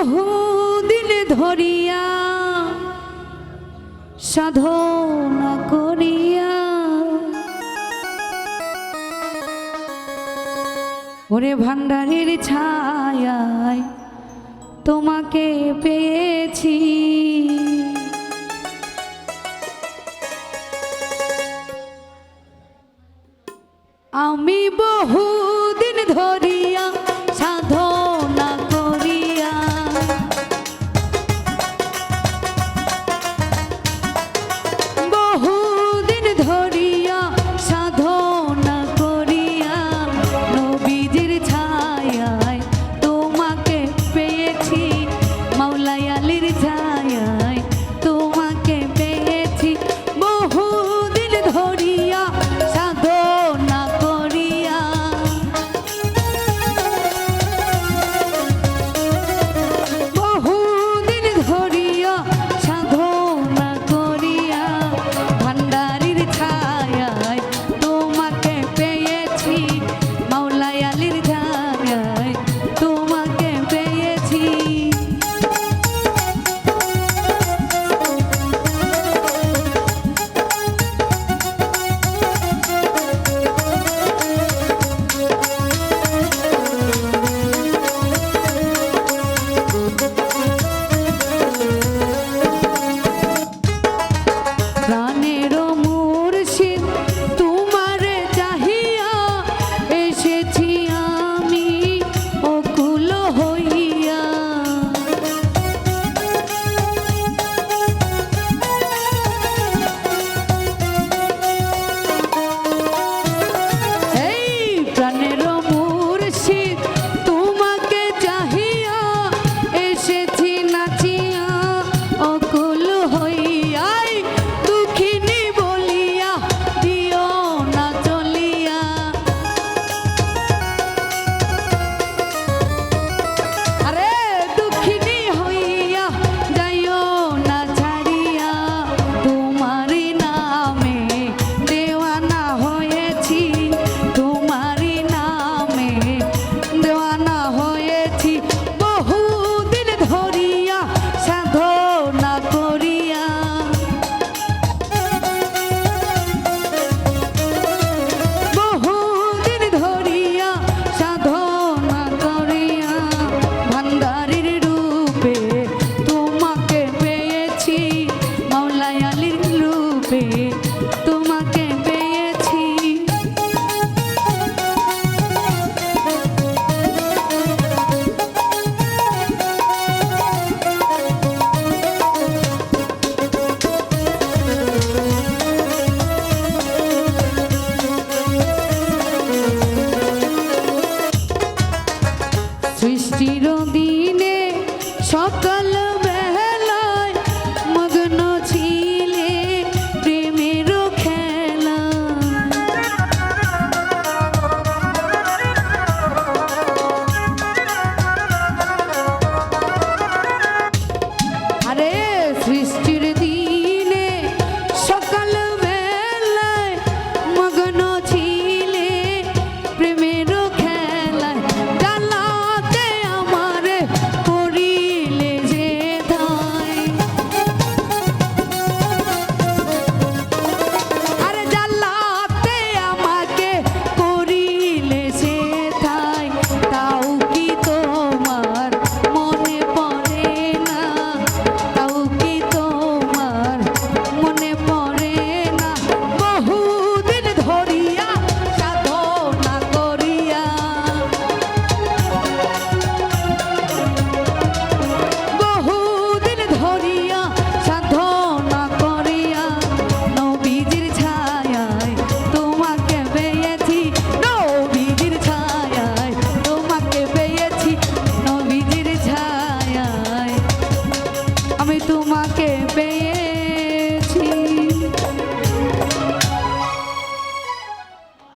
বহুদিন ধরিয়া সাধনা করিয়া ওরে ভান্ডারের ছায় তোমাকে পেয়েছি।